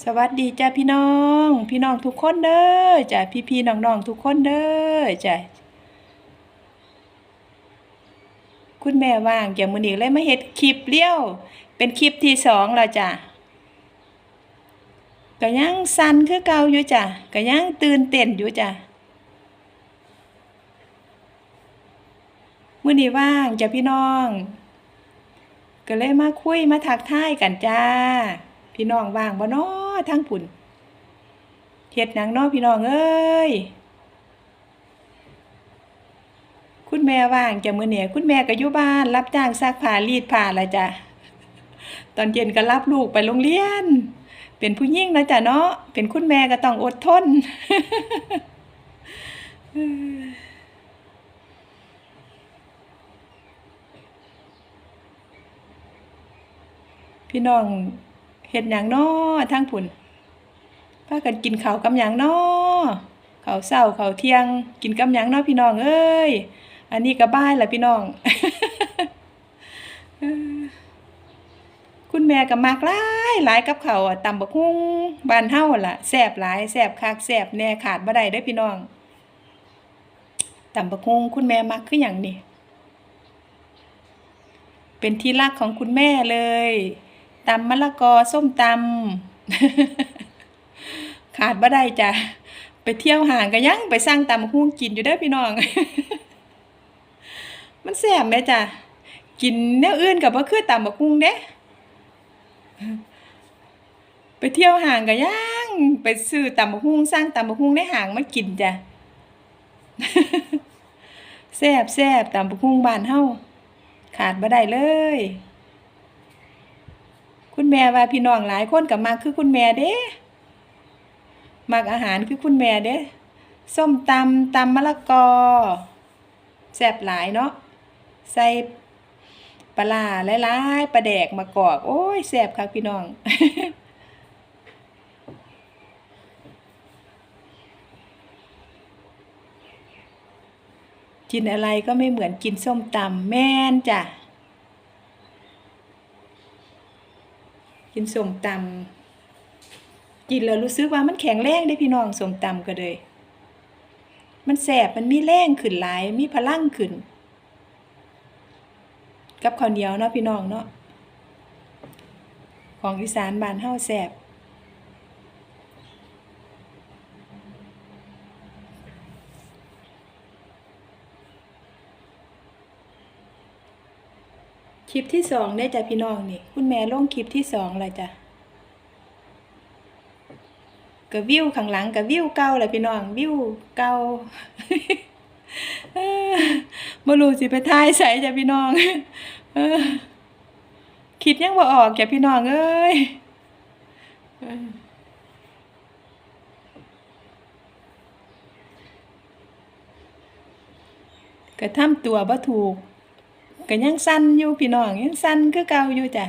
สวัสดีจ้าพี่น้อง พี่น้องทุกคนเด้อจ้าพี่พี่ๆน้องทุกคนเด้อจ้าคุณแม่ว่างจ้ามือนี้เลยมาเฮ็ดคลิปเลี้ยว เป็นคลิปที่สองแล้วจ้าก็ยังสั่นคือเก่าอยู่จ้าก็ยังตื่นเต้นอยู่จ้ามื้อนี้ว่างจ้าพี่น้อง ก็เลยมาคุยมาทักทายกันจ้าพี่น้องว่างบ่น้อ ทั้งปุ่นเฮ็ดหนังน้อพี่น้องเอ้ย คุณแม่ว่างจ้ะมื้อนี้คุณแม่ก็อยู่บ้าน รับจ้างซักผ้ารีดผ้าละจ้ะ ตอนเย็นก็รับลูกไปโรงเรียน เป็นผู้หญิงนะจ้ะเนาะ เป็นคุณแม่ก็ต้องอดทนพี่น้อง เฮ็ดหยังนอทั้งพุ่นพากันกินข้าวกับหยังนอข้าวเช้าข้าวเที่ยง กินกับหยังนอพี่น้องเอ้ยอันนี้ก็บ่ายละพี่น้อง คุณแม่ก็มักหลายหลายกับเขาตำบักหุ่งบานเฮาล่ะแซ่บหลายแซ่บคักแซ่บแน่ขาดบ่ได้เด้อพี่น้องตำบักหุ่งคุณแม่มักคือหยังนี่เป็นที่รักของคุณแม่เลย ตำมะละกอส้มตำขาดบ่ได้จ้ะไปเที่ยวห่างก็ยังไปสร้างตำหุ่งกินอยู่เด้พี่น้อง มันแซ่บแม่จ้ะกินแนวอื่นก็บ่คือตำบักหุ่งเด้ไปเที่ยวห่างก็ยังไปซื้อตำบักหุ่งสร้างตำบักหุ่งในห้างมากินจ้ะแซ่บแซ่บตำบักหุ่งบานเฮาขาดบ่ได้เลย คุณแม่ว่าพี่น้องหลายคนก็มักคือคุณแม่เด้มักอาหารคือคุณแม่เด้ส้มตำตำมะละกอแซ่บหลายเนาะใส่ปลาร้าหลายๆปลาแดกมากอกโอ้ยแซ่บคักพี่น้องกินอะไรก็ไม่เหมือนกินส้มตำแม่นจ้ะ กินส้มตำกินแล้วรู้สึกว่ามันแข็งแรงได้พี่น้องส้มตำก็เลย มันแสบมันมีแรงขึ้นหลาย มีพลังขึ้น กับข้าวเหนียวเนาะพี่น้องเนาะของอีสานบ้านเฮาแสบ คลิปที่สองได้จ้ะพี่น้องนี่ คุณแม่ลงคลิปที่สองลยจ้ะก็วิวข้างหลังก็วิวเก่าแหละพี่น้องวิวเก่าบ่รู้สิไปถ่ายใส่จ้ะพี่น้องคิดยังบ่ออกจ้ะพี่น้องเอ้ยเออก็ทำตัวบ่ถูก ก็ยังสั่นอยู่พี่น้องยังสั่นคือเก่าอยู่จ้ะ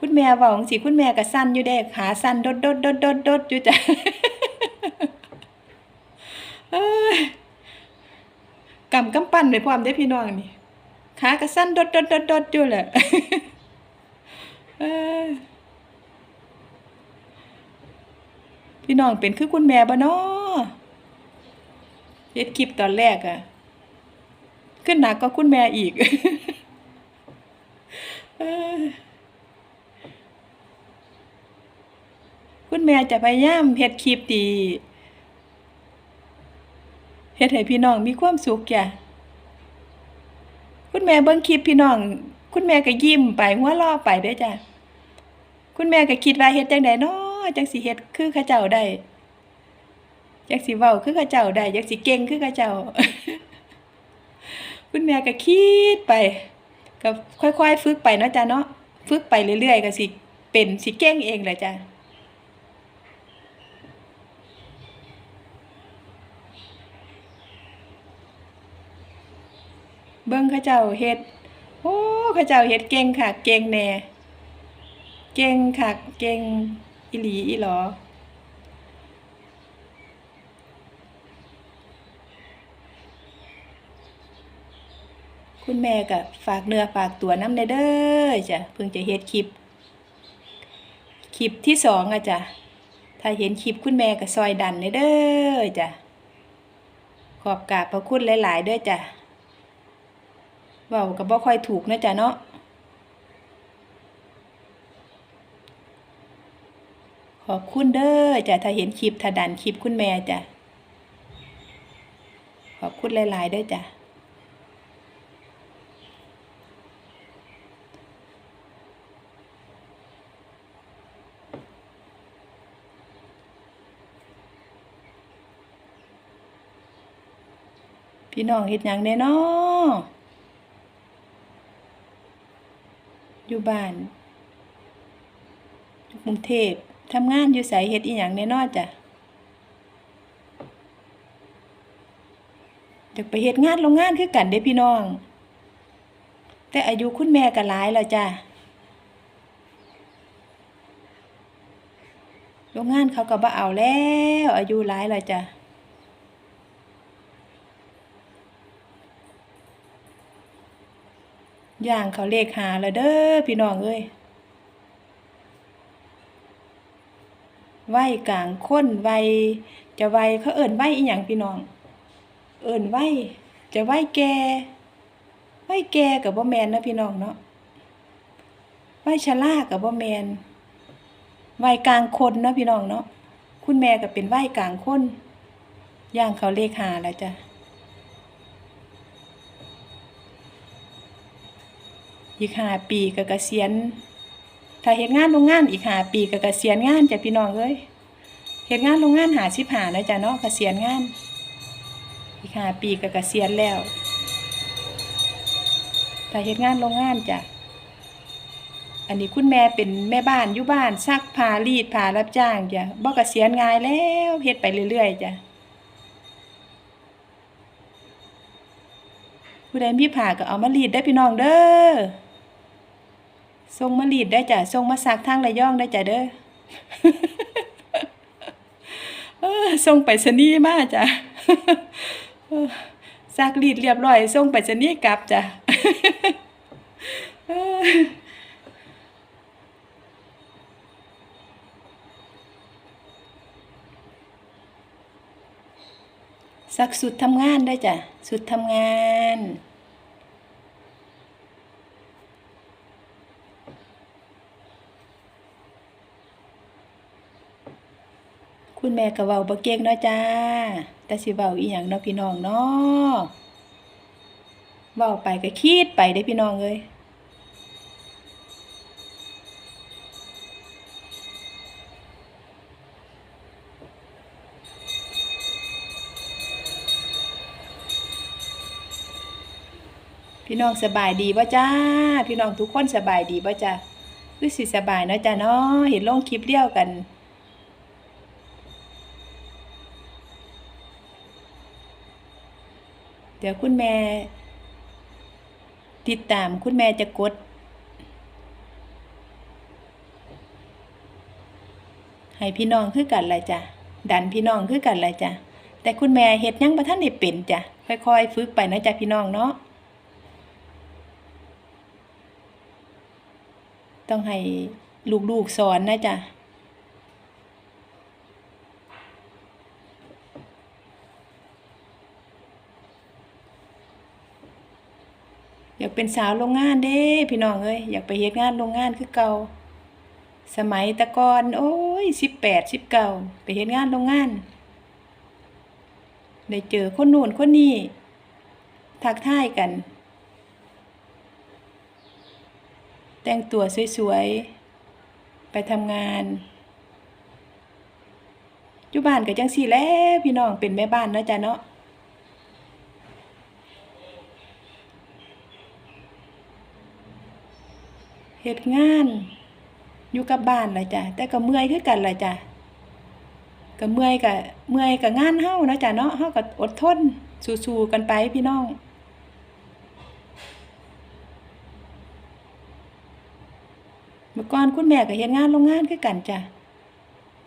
คุณแม่เว้าจังซี่คุณแม่ก็สั่นอยู่เด้ขาสั่นดดดดดดดดดอยู่จ้ะเอ้ยกำกำปั้นไปพร้อมเด้พี่น้องนี่ขาก็สั่นดดดดดดดอยู่แหละพี่น้องเป็นคือคุณแม่บ่น้อเฮ็ดคลิปตอนแรกอะ ขึ้นหนักก็คุณแม่อีกคุณแม่จะพยายามเฮ็ดคลิปดีเฮ็ดให้พี่น้องมีความสุขจ้ะคุณแม่เบิ่งคลิปพี่น้อง คุณแม่ก็ยิ้มไปหัวเราะไปเด้จ้ะคุณแม่ก็คิดว่าเฮ็ดจังได๋น้อจังสิเฮ็ดคือเขาเจ้าได้จังสิเว้าคือเขาเจ้าได้จังสิเก่งคือเขาเจ้า คุณแม่ก็คิดไปก็ค่อยๆ ฝึกไปเนาะจ้ะเนาะฝึกไปเรื่อยๆก็สิเป็นสิเก่งเองแหละจ้ะเบิ่งเขาเจ้าเฮ็ดโอ้เขาเจ้าเฮ็ดเก่งค่ะ เก่งแน่ เก่งค่ะ เก่งอีหลีอีหลอ คุณแม่ก็ฝากเนื้อฝากตัวน้ำในเด้อจ้ะเพิ่งจะเฮ็ดคลิป คลิปที่สองอะจ้ะถ้าเห็นคลิปคุณแม่ก็ซอยดันเด้อจ้ะขอบกาบพระคุณหลายๆเด้อจ้ะเว้าก็บ่ค่อยถูกนะจ้ะเนาะขอบคุณเด้อจ้ะถ้าเห็นคลิปถ้าดันคลิปคุณแม่จ้ะขอบคุณหลายๆเด้อจ้ะ พี่น้องเฮ็ดหยังแน่นออยู่บ้านกรุงเทพทำงานอยู่ไสเฮ็ดอีหยังแน่นอจ้ะอยากไปเฮ็ดงานโรงงานคือกันเด้พี่น้อง แต่อายุคุณแม่ก็หลายแล้วจ้ะโรงงานเขาก็บ่เอาแล้ว อายุหลายแล้วจ้ะ ย่างเขาเลขหาแล้วเด้อพี่น้องเอ้ยวัยกลางคนวัยจะวัยเขาเอิ้นวัยอีหยังพี่น้อง เอิ้นวัยจะวัยแก่วัยแก่ก็บ่แมนนะพี่น้องเนาะวัยชราก็บ่แมนวัยกลางคนนะพี่น้องเนาะคุณแม่ก็เป็นวัยกลางคนย่างเขาเลขหาแล้วจ้ะ อีกห้าปีก็เกษียณ ถ้าเฮ็ดงานโรงงานอีกห้าปีก็เกษียณงานจ้ะพี่น้องเอ้ยเฮ็ดงานโรงงานหาสิบหานะจ้ะเนาะเกษียณงาน อีกห้าปีก็เกษียณแล้ว ถ้าเฮ็ดงานโรงงานจ้ะอันนี้คุณแม่เป็นแม่บ้านอยู่บ้านซักผ้ารีดผ้ารับจ้างจ้ะบ่เกษียณงายแล้วเฮ็ดไปเรื่อยๆจ้ะผู้ใดมีผ้าก็เอามารีดได้พี่น้องเด้อ ส่งมารีดได้จ้ะส่งมาซักทางระยองได้จ้ะเด้อเออส่งไปสนีมาจ้ะซักรีดเรียบร้อยส่งไปสนีกลับจ้ะซักสุดทำงานได้จ้ะสุดทำงาน คุณแม่ก็เว้าบ่เก่งเนาะจ้า แต่สิเว้าอีหยังเนาะพี่น้องเนาะเว้าไปก็คิดไปเด้พี่น้องเอ้ยพี่น้องสบายดีบ่จ้า พี่น้องทุกคนสบายดีบ่จ้าคือสิสบายเนาะจ้าเนาะเห็นลงคลิปเดียวกัน เดี๋ยวคุณแม่ ติดตามคุณแม่จะกด ให้พี่น้องคือกันละจ้ะดันพี่น้องคือกันละจ้ะแต่คุณแม่เฮ็ดยังบ่ทันได้เป็นจ้ะค่อยๆฝึกไปนะจ้ะพี่น้องเนาะต้องให้ลูกๆสอนนะจ้ะากเป็นสาวโรงงานเด้พี่น้องเอ้ยอยากไปเฮ็ดงานโรงงานคือเก่าสมัยตะกอนโอ้ยสิบแปดสิบเก้าไปเฮ็ดงานโรงงานได้เจอคนนู่นคนนี้ทักทายกัน แต่งตัวสวยๆ ไปทำงานอยู่บ้านก็จังซี่แล้วพี่น้องเป็นแม่บ้านเนาะจ้ะเนาะ เฮ็ดงาน อยู่กับบ้านล่ะจ้ะแต่ก็เมื่อยคือกันเล่ะจ้ะก็เมื่อยก็เมื่อยก็งานเฮ้าเนาะจ้ะเนาะเฮ้าก็อดทนสู้ๆกันไปพี่น้องเมื่อก่อนคุณแม่ก็เฮ็ดงานโรงงานคือกันจ้ะ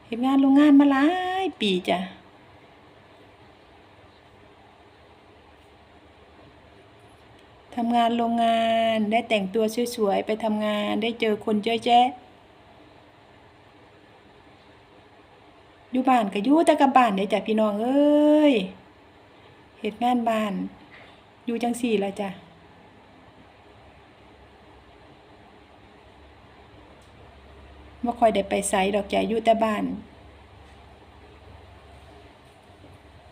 เฮ็ดงานโรงงานมาหลายปีจ้ะ ทำงานโรงงานได้แต่งตัวสวยๆไปทำงานได้เจอคนเยอะแยะอยู่บ้านก็อยู่แต่กับบ้านเด้จ้ะพี่น้องเอ้ยเฮ็ดงานบ้าน อยู่จังซี่ละจ้ะบ่ค่อยได้ไปไสดอกจ้ะอยู่แต่บ้าน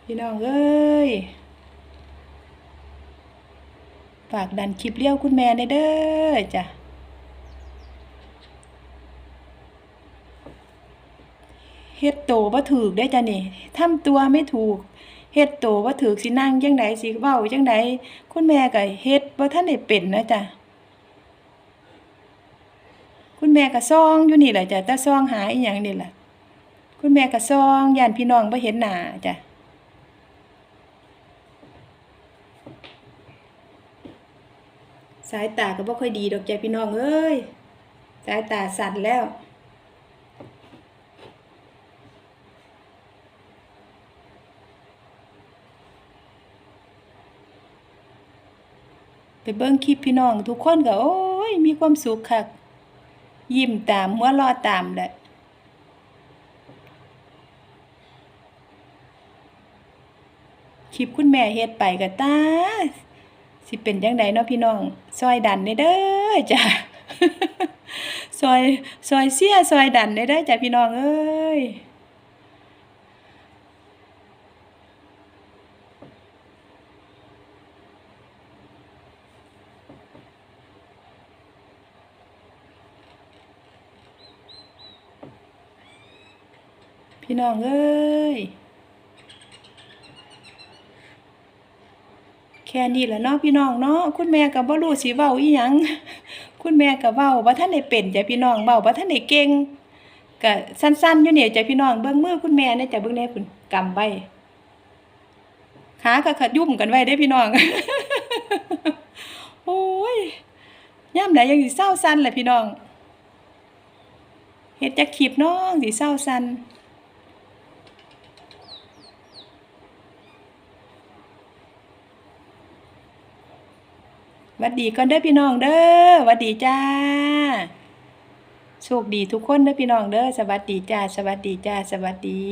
พี่น้องเอ้ย ฝากดันคลิปเลี้ยวคุณแม่ในเด้อจ้ะเฮ็ดโตบ่ถูกได้จ้ะนี่ทำตัวไม่ถูกเฮ็ดโตบ่ถูกสินั่งจังไดสิเว้าจังไดคุณแม่ก็เฮ็ดบ่ทันได้เป็นนะจ้ะคุณแม่ก็ซองอยู่นี่แหละจ้ะแต่ซองหาอีหยังนี่ล่ะคุณแม่ก็ซองย่านพี่น้องบ่เห็นหน้าจ้ะ สายตาก็บ่ค่อยดีดอกใจพี่น้องเอ้ยสายตาสั่นแล้ว ไปเบิ่งคลิปพี่น้องทุกคนก็โอ้ยมีความสุขคักยิ้มตามหัวเราะตามแหละคลิปคุณแม่เฮ็ดไปก็ตา สิเป็นจังไดเนาะพี่น้อง ซอยดันได้เด้อจ้ะซอยซอยเสียซอยดันได้เด้อจ้ะพี่น้องเอ้ยพี่น้องเอ้ย ค่นี้แหละเนาะพี่น้องเนาะคุณแม่ก็บ่รู้สิเว้าอีหยังคุณแม่ก็เว้าบ่ทันได้เป็นจ้ะพี่น้องเว้าบ่ทันได้เก่งก็สั้นๆอยู่นี่จ้ะพี่น้องเบิ่งมือคุณแม่เนี่ยจ้ะเบิ่งแน่พุ่นกำไว้ขาก็ขยุ่มกันไว้เด้พี่น้องโอ้ยย่ามใดยังสิเศร้าสั่นแหละพี่น้องเฮ็ดจักคลิปน้องสิเศร้าสั่น วัดดีก่อนเด้อพี่น้องเด้อวัดดีจ้าโชคดีทุกคนเด้อพี่น้องเด้อสวัสดีจ้า สวัสดีจ้า สวัสดี